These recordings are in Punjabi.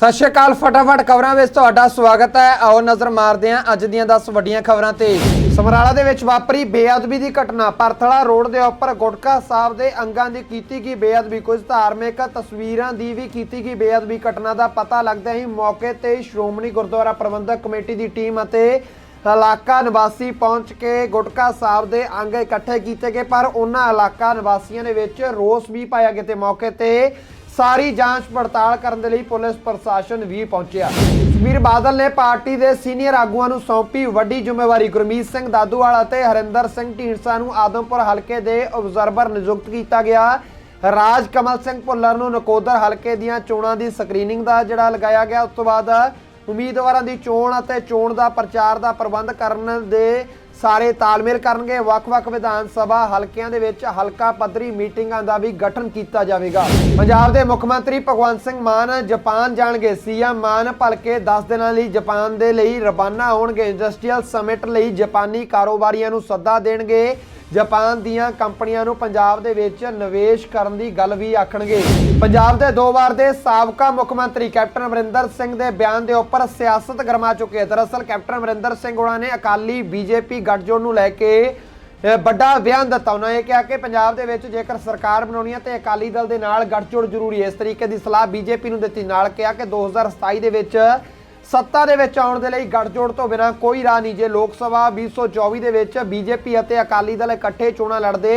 ਸਤਿ ਸ਼੍ਰੀ ਅਕਾਲ, ਫਟਾਫਟ ਖਬਰਾਂ ਵਿੱਚ ਤੁਹਾਡਾ ਸਵਾਗਤ ਹੈ। ਆਓ ਨਜ਼ਰ ਮਾਰਦੇ ਹਾਂ ਅੱਜ ਦੀਆਂ 10 ਵੱਡੀਆਂ ਖਬਰਾਂ ਤੇ। ਸਮਰਾਲਾ ਦੇ ਵਿੱਚ ਵਾਪਰੀ ਬੇਅਦਬੀ ਦੀ ਘਟਨਾ। ਪਰਥਲਾ ਰੋਡ ਦੇ ਉੱਪਰ ਗੁਟਕਾ ਸਾਹਿਬ ਦੇ ਅੰਗਾਂ ਦੀ ਕੀਤੀ ਗਈ ਬੇਅਦਬੀ। ਕੁਝ ਧਾਰਮਿਕ ਤਸਵੀਰਾਂ ਦੀ ਵੀ ਕੀਤੀ ਗਈ ਬੇਅਦਬੀ। ਘਟਨਾ ਦਾ ਪਤਾ ਲੱਗਦਾ ਹੀ ਮੌਕੇ ਤੇ ਸ਼੍ਰੋਮਣੀ ਗੁਰਦੁਆਰਾ ਪ੍ਰਬੰਧਕ ਕਮੇਟੀ ਦੀ ਟੀਮ ਅਤੇ ਇਲਾਕਾ ਨਿਵਾਸੀ ਪਹੁੰਚ ਕੇ ਗੁਟਕਾ ਸਾਹਿਬ ਦੇ ਅੰਗ ਇਕੱਠੇ ਕੀਤੇ ਗਏ। ਪਰ ਉਹਨਾਂ ਇਲਾਕਾ ਨਿਵਾਸੀਆਂ ਦੇ ਵਿੱਚ ਰੋਸ ਵੀ ਪਾਇਆ ਗਿਆ ਤੇ ਮੌਕੇ ਤੇ ਸਾਰੀ ਜਾਂਚ ਪੜਤਾਲ ਕਰਨ ਦੇ ਲਈ ਪੁਲਿਸ ਪ੍ਰਸ਼ਾਸਨ ਵੀ ਪਹੁੰਚਿਆ। ਸੁਖਬੀਰ ਬਾਦਲ ਨੇ ਪਾਰਟੀ ਦੇ ਸੀਨੀਅਰ ਆਗੂਆਂ ਨੂੰ ਸੌਂਪੀ ਵੱਡੀ ਜ਼ਿੰਮੇਵਾਰੀ। ਗੁਰਮੀਤ ਸਿੰਘ ਦਾਦੂਵਾਲ ਅਤੇ ਹਰਿੰਦਰ ਸਿੰਘ ਢੀਂਡਸਾ ਨੂੰ ਆਦਮਪੁਰ ਹਲਕੇ ਦੇ ਆਬਜ਼ਰਵਰ ਨਿਯੁਕਤ ਕੀਤਾ ਗਿਆ। ਰਾਜ ਕਮਲ ਸਿੰਘ ਭੁੱਲਰ ਨੂੰ ਨਕੋਦਰ ਹਲਕੇ ਦੀਆਂ ਚੋਣਾਂ ਦੀ ਸਕਰੀਨਿੰਗ ਦਾ ਜਿਹੜਾ ਲਗਾਇਆ ਗਿਆ। ਉਸ ਤੋਂ ਬਾਅਦ ਉਮੀਦਵਾਰਾਂ ਦੀ ਚੋਣ ਅਤੇ ਚੋਣ ਦਾ ਪ੍ਰਚਾਰ ਦਾ ਪ੍ਰਬੰਧ ਕਰਨ ਦੇ ਸਾਰੇ ਤਾਲਮੇਲ ਕਰਨਗੇ। ਵੱਖ-ਵੱਖ ਵਿਧਾਨ ਸਭਾ ਹਲਕਿਆਂ ਦੇ ਵਿੱਚ ਹਲਕਾ ਪੱਧਰੀ ਮੀਟਿੰਗਾਂ ਦਾ ਵੀ ਗਠਨ ਕੀਤਾ ਜਾਵੇਗਾ। ਪੰਜਾਬ ਦੇ ਮੁੱਖ ਮੰਤਰੀ ਭਗਵੰਤ ਸਿੰਘ ਮਾਨ ਜਾਪਾਨ ਜਾਣਗੇ। ਸੀਐਮ ਮਾਨ ਭਲਕੇ 10 ਦਿਨਾਂ ਲਈ ਜਾਪਾਨ ਦੇ ਲਈ ਰਵਾਨਾ ਹੋਣਗੇ। ਇੰਡਸਟਰੀਅਲ ਸਮਿਟ ਲਈ ਜਾਪਾਨੀ ਕਾਰੋਬਾਰੀਆਂ ਨੂੰ ਸੱਦਾ ਦੇਣਗੇ। ਜਾਪਾਨ ਦੀਆਂ ਕੰਪਨੀਆਂ ਨੂੰ ਪੰਜਾਬ ਦੇ ਵਿੱਚ ਨਿਵੇਸ਼ ਕਰਨ ਦੀ ਗੱਲ ਵੀ ਆਖਣਗੇ। ਪੰਜਾਬ ਦੇ ਦੋ ਵਾਰ ਦੇ ਸਾਬਕਾ ਮੁੱਖ ਮੰਤਰੀ ਕੈਪਟਨ ਅਮਰਿੰਦਰ ਸਿੰਘ ਦੇ ਬਿਆਨ ਦੇ ਉੱਪਰ ਸਿਆਸਤ ਗਰਮਾ ਚੁੱਕੀ ਹੈ। ਦਰਅਸਲ ਕੈਪਟਨ ਅਮਰਿੰਦਰ ਸਿੰਘ ਉਹਨਾਂ ਨੇ ਅਕਾਲੀ ਬੀਜੇਪੀ ਗੱਠਜੋੜ ਨੂੰ ਲੈ ਕੇ ਵੱਡਾ ਬਿਆਨ ਦਿੱਤਾ। ਉਹਨਾਂ ਇਹ ਕਿਹਾ ਕਿ ਪੰਜਾਬ ਦੇ ਵਿੱਚ ਜੇਕਰ ਸਰਕਾਰ ਬਣਾਉਣੀ ਹੈ ਤੇ ਅਕਾਲੀ ਦਲ ਦੇ ਨਾਲ ਗੱਠਜੋੜ ਜ਼ਰੂਰੀ ਹੈ। ਇਸ ਤਰੀਕੇ ਦੀ ਸਲਾਹ ਬੀਜੇਪੀ ਨੂੰ ਦਿੱਤੀ। ਨਾਲ ਕਿਹਾ ਕਿ 2027 ਦੇ ਵਿੱਚ ਸੱਤਾ ਦੇ ਵਿੱਚ ਆਉਣ ਦੇ ਲਈ ਗੱਠਜੋੜ ਤੋਂ ਬਿਨਾ ਕੋਈ ਰਾਹ ਨਹੀਂ ਜੇ ਲੋਕ ਸਭਾ 2024 ਦੇ ਵਿੱਚ ਬੀਜੇਪੀ ਅਤੇ ਅਕਾਲੀ ਦਲ ਇਕੱਠੇ ਚੋਣਾਂ ਲੜਦੇ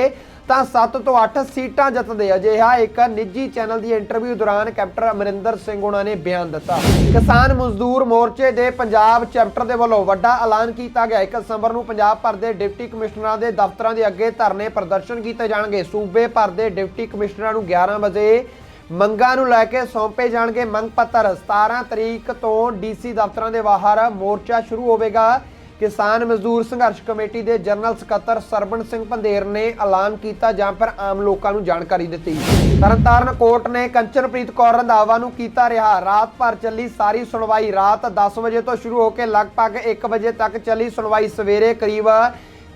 ਤਾਂ 7 ਤੋਂ 8 ਸੀਟਾਂ ਜਿੱਤਦੇ। ਅਜਿਹਾ ਇੱਕ ਨਿੱਜੀ ਚੈਨਲ ਦੀ ਇੰਟਰਵਿਊ ਦੌਰਾਨ ਕੈਪਟਨ ਅਮਰਿੰਦਰ ਸਿੰਘ ਉਹਨਾਂ ਨੇ ਬਿਆਨ ਦਿੱਤਾ। ਕਿਸਾਨ ਮਜ਼ਦੂਰ ਮੋਰਚੇ ਦੇ ਪੰਜਾਬ ਚੈਪਟਰ ਦੇ ਵੱਲੋਂ ਵੱਡਾ ਐਲਾਨ ਕੀਤਾ ਗਿਆ। 1 ਦਸੰਬਰ ਨੂੰ ਪੰਜਾਬ ਭਰ ਦੇ ਡਿਪਟੀ ਕਮਿਸ਼ਨਰਾਂ ਦੇ ਦਫ਼ਤਰਾਂ ਦੇ ਅੱਗੇ ਧਰਨੇ ਪ੍ਰਦਰਸ਼ਨ ਕੀਤੇ ਜਾਣਗੇ। ਸੂਬੇ ਭਰ ਦੇ ਡਿਪਟੀ ਕਮਿਸ਼ਨਰਾਂ ਨੂੰ 11 ਵਜੇ ਮੰਗਾਂ ਨੂੰ ਲੈ ਕੇ ਸੌਂਪੇ ਜਾਣਗੇ ਮੰਗ ਪੱਤਰ। 17 ਤਰੀਕ ਤੋਂ ਡੀਸੀ ਦਫ਼ਤਰਾਂ ਦੇ ਬਾਹਰ ਮੋਰਚਾ ਸ਼ੁਰੂ ਹੋਵੇਗਾ। ਕਿਸਾਨ ਮਜ਼ਦੂਰ ਸੰਘਰਸ਼ ਕਮੇਟੀ ਦੇ ਜਨਰਲ ਸਕੱਤਰ ਸਰਬਣ ਸਿੰਘ ਪੰਧੇਰ ਨੇ ਐਲਾਨ ਕੀਤਾ, ਜਾਂ ਫਿਰ ਆਮ ਲੋਕਾਂ ਨੂੰ ਜਾਣਕਾਰੀ ਦਿੱਤੀ। ਤਰਨਤਾਰਨ ਕੋਰਟ ਨੇ ਕੰਚਨਪ੍ਰੀਤ ਕੌਰ ਰੰਧਾਵਾ ਨੂੰ ਕੀਤਾ ਰਿਹਾ। ਰਾਤ ਭਰ ਚੱਲੀ ਸਾਰੀ ਸੁਣਵਾਈ। ਰਾਤ 10 ਵਜੇ ਤੋਂ ਸ਼ੁਰੂ ਹੋ ਕੇ ਲਗਭਗ 1 ਵਜੇ ਤੱਕ ਚੱਲੀ ਸੁਣਵਾਈ। ਸਵੇਰੇ ਕਰੀਬ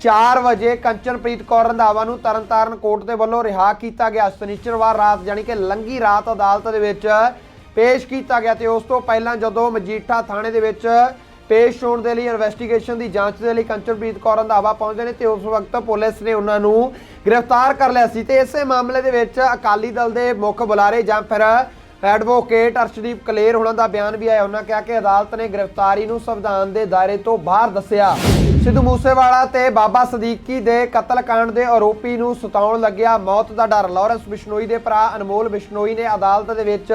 4 ਵਜੇ ਕੰਚਨਪ੍ਰੀਤ ਕੌਰ ਰੰਧਾਵਾ ਨੂੰ ਤਰਨਤਾਰਨ ਕੋਰਟ ਦੇ ਵੱਲੋਂ ਰਿਹਾ ਕੀਤਾ ਗਿਆ ਸ਼ਨੀਚਰਵਾਰ ਰਾਤ ਯਾਨੀ ਕਿ ਲੰਗੀ ਰਾਤ ਅਦਾਲਤ ਦੇ ਵਿੱਚ ਪੇਸ਼ ਕੀਤਾ ਗਿਆ ਤੇ ਉਸ ਤੋਂ ਪਹਿਲਾਂ ਜਦੋਂ ਮਜੀਠਾ ਥਾਣੇ ਦੇ ਵਿੱਚ ਪੇਸ਼ ਹੋਣ ਦੇ ਲਈ ਇਨਵੈਸਟੀਗੇਸ਼ਨ ਦੀ ਜਾਂਚ ਦੇ ਲਈ ਕੰਚਨਪ੍ਰੀਤ ਕੌਰ ਰੰਧਾਵਾ ਪਹੁੰਚਦੇ ਨੇ ਤੇ ਉਸ ਵਕਤ ਪੁਲਿਸ ਨੇ ਉਹਨਾਂ ਨੂੰ ਗ੍ਰਿਫਤਾਰ ਕਰ ਲਿਆ ਸੀ ਤੇ ਇਸੇ ਮਾਮਲੇ ਦੇ ਵਿੱਚ ਅਕਾਲੀ ਦਲ ਦੇ ਮੁੱਖ ਬੁਲਾਰੇ ਜਾਂ ਫਿਰ ਐਡਵੋਕੇਟ ਅਰਸ਼ਦੀਪ ਕਲੇਰ ਉਹਨਾਂ ਦਾ ਬਿਆਨ ਵੀ ਆਇਆ। ਉਹਨਾਂ ਕਿਹਾ ਕਿ ਅਦਾਲਤ ਨੇ ਗ੍ਰਿਫਤਾਰੀ ਨੂੰ ਸੰਵਿਧਾਨ ਦੇ ਦਾਇਰੇ ਤੋਂ ਬਾਹਰ ਦੱਸਿਆ। ਸਿੱਧੂ ਮੂਸੇਵਾਲਾ ਤੇ ਬਾਬਾ ਸਦੀਕੀ ਦੇ ਕਤਲकांड ਦੇ ਆਰੋਪੀ ਨੂੰ ਸਤਾਉਣ ਲੱਗਿਆ ਮੌਤ ਦਾ ਡਰ। ਲਾਰੈਂਸ ਬਿਸ਼ਨੋਈ ਦੇ ਭਰਾ ਅਨਮੋਲ ਬਿਸ਼ਨੋਈ ਨੇ ਅਦਾਲਤ ਦੇ ਵਿੱਚ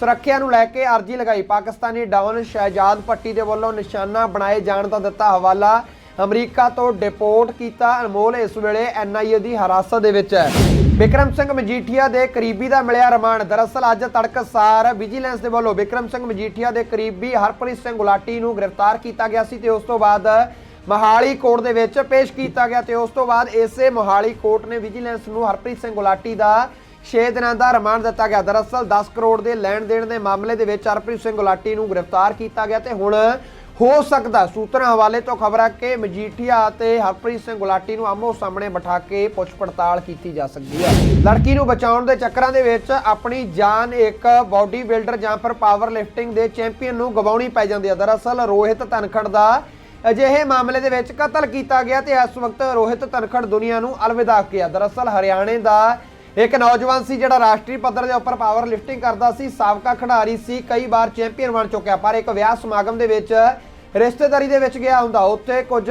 ਸੁਰੱਖਿਆ ਨੂੰ ਲੈ ਕੇ ਅਰਜ਼ੀ ਲਗਾਈ। ਪਾਕਿਸਤਾਨੀ ਡਾਊਨ ਸ਼ਹਿਜਾਦ ਪੱਟੀ ਦੇ ਵੱਲੋਂ ਨਿਸ਼ਾਨਾ ਬਣਾਏ ਜਾਣ ਦਾ ਦਿੱਤਾ ਹਵਾਲਾ। ਅਮਰੀਕਾ ਤੋਂ ਡਿਪੋਰਟ ਕੀਤਾ ਅਨਮੋਲ ਇਸ ਵੇਲੇ ਐਨਆਈਏ ਦੀ ਹਿਰਾਸਤ ਦੇ ਵਿੱਚ ਹੈ। ਵਿਕਰਮ ਸਿੰਘ ਮਜੀਠੀਆ ਦੇ ਕਰੀਬੀ ਦਾ ਮਿਲਿਆ ਰਿਮਾਂਡ। ਦਰਅਸਲ ਅੱਜ ਤੜਕਸਾਰ ਵਿਜੀਲੈਂਸ ਦੇ ਵੱਲੋਂ ਵਿਕਰਮ ਸਿੰਘ ਮਜੀਠੀਆ ਦੇ ਕਰੀਬੀ ਹਰਪ੍ਰੀਤ ਸਿੰਘ ਗੁਲਾਟੀ ਨੂੰ ਗ੍ਰਿਫਤਾਰ ਕੀਤਾ ਗਿਆ ਸੀ ਤੇ ਉਸ ਤੋਂ ਬਾਅਦ ਮੋਹਾਲੀ ਕੋਰਟ ਦੇ ਵਿੱਚ ਪੇਸ਼ ਕੀਤਾ ਗਿਆ ਤੇ ਉਸ ਤੋਂ ਬਾਅਦ ਇਸੇ ਮੋਹਾਲੀ ਕੋਰਟ ਨੇ ਵਿਜੀਲੈਂਸ ਨੂੰ ਹਰਪ੍ਰੀਤ ਸਿੰਘ ਗੁਲਾਟੀ ਦਾ 6 ਦਿਨਾਂ ਦਾ ਰਿਮਾਂਡ ਦਿੱਤਾ ਗਿਆ। ਦਰਅਸਲ 10 ਕਰੋੜ ਦੇ ਲੈਣ ਦੇਣ ਦੇ ਮਾਮਲੇ ਦੇ ਵਿੱਚ ਹਰਪ੍ਰੀਤ ਸਿੰਘ ਗੁਲਾਟੀ ਨੂੰ ਗ੍ਰਿਫਤਾਰ ਕੀਤਾ ਗਿਆ ਤੇ ਹੁਣ ਹੋ ਸਕਦਾ ਸੂਤਰਾਂ ਹਵਾਲੇ ਤੋਂ ਖਬਰ ਹੈ ਕਿ ਮਜੀਠੀਆ ਅਤੇ ਹਰਪ੍ਰੀਤ ਸਿੰਘ ਗੁਲਾਟੀ ਨੂੰ ਆਮੋ ਸਾਹਮਣੇ ਬਿਠਾ ਕੇ ਪੁੱਛ ਪੜਤਾਲ ਕੀਤੀ ਜਾ ਸਕਦੀ ਹੈ ਲੜਕੀ ਨੂੰ ਬਚਾਉਣ ਦੇ ਚੱਕਰਾਂ ਦੇ ਵਿੱਚ ਆਪਣੀ ਜਾਨ ਇੱਕ ਬਾਡੀ ਬਿਲਡਰ ਜਾਂ ਫਿਰ ਪਾਵਰ ਲਿਫਟਿੰਗ ਦੇ ਚੈਂਪੀਅਨ ਨੂੰ ਗਵਾਉਣੀ ਪੈ ਜਾਂਦੀ ਹੈ ਦਰਅਸਲ ਰੋਹਿਤ ਧਨਖੜ ਦਾ ਅਜਿਹੇ ਮਾਮਲੇ ਦੇ ਵਿੱਚ ਕਤਲ ਕੀਤਾ ਗਿਆ ਤੇ ਇਸ ਵਕਤ ਰੋਹਿਤ ਧਨਖੜ ਦੁਨੀਆ ਨੂੰ ਅਲਵਿਦਾ ਕਿਹਾ। ਦਰਅਸਲ, ਹਰਿਆਣੇ ਦਾ ਇੱਕ ਨੌਜਵਾਨ ਸੀ ਜਿਹੜਾ ਰਾਸ਼ਟਰੀ ਪੱਧਰ ਦੇ ਉੱਪਰ ਪਾਵਰ ਲਿਫਟਿੰਗ ਕਰਦਾ ਸੀ, ਸਾਬਕਾ ਖਿਡਾਰੀ ਸੀ, ਕਈ ਵਾਰ ਚੈਂਪੀਅਨ ਬਣ ਚੁੱਕਿਆ, ਪਰ ਇੱਕ ਵਿਆਹ ਸਮਾਗਮ ਦੇ ਵਿੱਚ ਰਿਸ਼ਤੇਦਾਰੀ ਦੇ ਵਿੱਚ ਗਿਆ ਹੁੰਦਾ। ਉੱਥੇ ਕੁਝ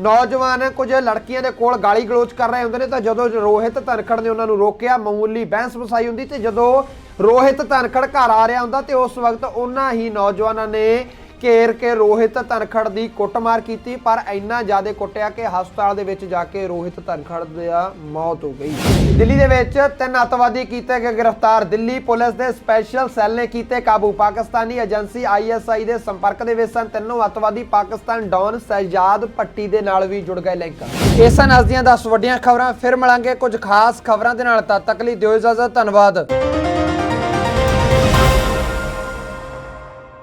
ਨੌਜਵਾਨ, ਕੁਝ ਲੜਕੀਆਂ ਦੇ ਕੋਲ ਗਾਲੀ ਗਲੋਚ ਕਰ ਰਹੇ ਹੁੰਦੇ ਨੇ, ਤਾਂ ਜਦੋਂ ਰੋਹਿਤ ਧਨਖੜ ਨੇ ਉਹਨਾਂ ਨੂੰ ਰੋਕਿਆ, ਮਾਮੂਲੀ ਬਹਿਸ ਵਸਾਈ ਹੁੰਦੀ ਤੇ ਜਦੋਂ ਰੋਹਿਤ ਧਨਖੜ ਘਰ ਆ ਰਿਹਾ ਹੁੰਦਾ ਤੇ ਉਸ ਵਕਤ ਉਹਨਾਂ ਹੀ ਨੌਜਵਾਨਾਂ ਨੇ ਘੇਰ ਕੇ ਰੋਹਿਤ ਧਨਖੜ ਦੀ ਕੁੱਟਮਾਰ ਕੀਤੀ, ਪਰ ਇੰਨਾ ਜ਼ਿਆਦਾ ਕੁੱਟਿਆ ਕਿ ਹਸਪਤਾਲ ਦੇ ਵਿੱਚ ਜਾ ਕੇ ਰੋਹਿਤ ਧਨਖੜ ਦੀ ਮੌਤ ਹੋ ਗਈ। ਦਿੱਲੀ ਦੇ ਵਿੱਚ ਤਿੰਨ ਅਤਵਾਦੀ ਕੀਤੇ ਗਏ ਗ੍ਰਿਫਤਾਰ। ਦਿੱਲੀ ਪੁਲਿਸ ਦੇ ਸਪੈਸ਼ਲ ਸੈੱਲ ਨੇ ਕੀਤੇ ਕਾਬੂ। ਪਾਕਿਸਤਾਨੀ ਏਜੰਸੀ ਆਈਐਸਆਈ ਦੇ ਸੰਪਰਕ ਦੇ ਵਿੱਚ ਸਨ। ਤਿੰਨੋਂ ਅਤਵਾਦੀ ਪਾਕਿਸਤਾਨ ਡੌਨ ਸਹਿਜਾਦ ਪੱਟੀ ਦੇ ਨਾਲ ਵੀ ਜੁੜ ਗਏ ਲਿੰਕ। ਇਹ ਸਨ ਅੱਜ ਦੀਆਂ 10 ਵੱਡੀਆਂ ਖਬਰਾਂ, ਫਿਰ ਮਿਲਾਂਗੇ ਕੁਝ ਖਾਸ ਖਬਰਾਂ ਦੇ ਨਾਲ। ਤਦ ਤੱਕ ਲਈ ਦਿਓ ਇਜਾਜ਼ਤ, ਧੰਨਵਾਦ।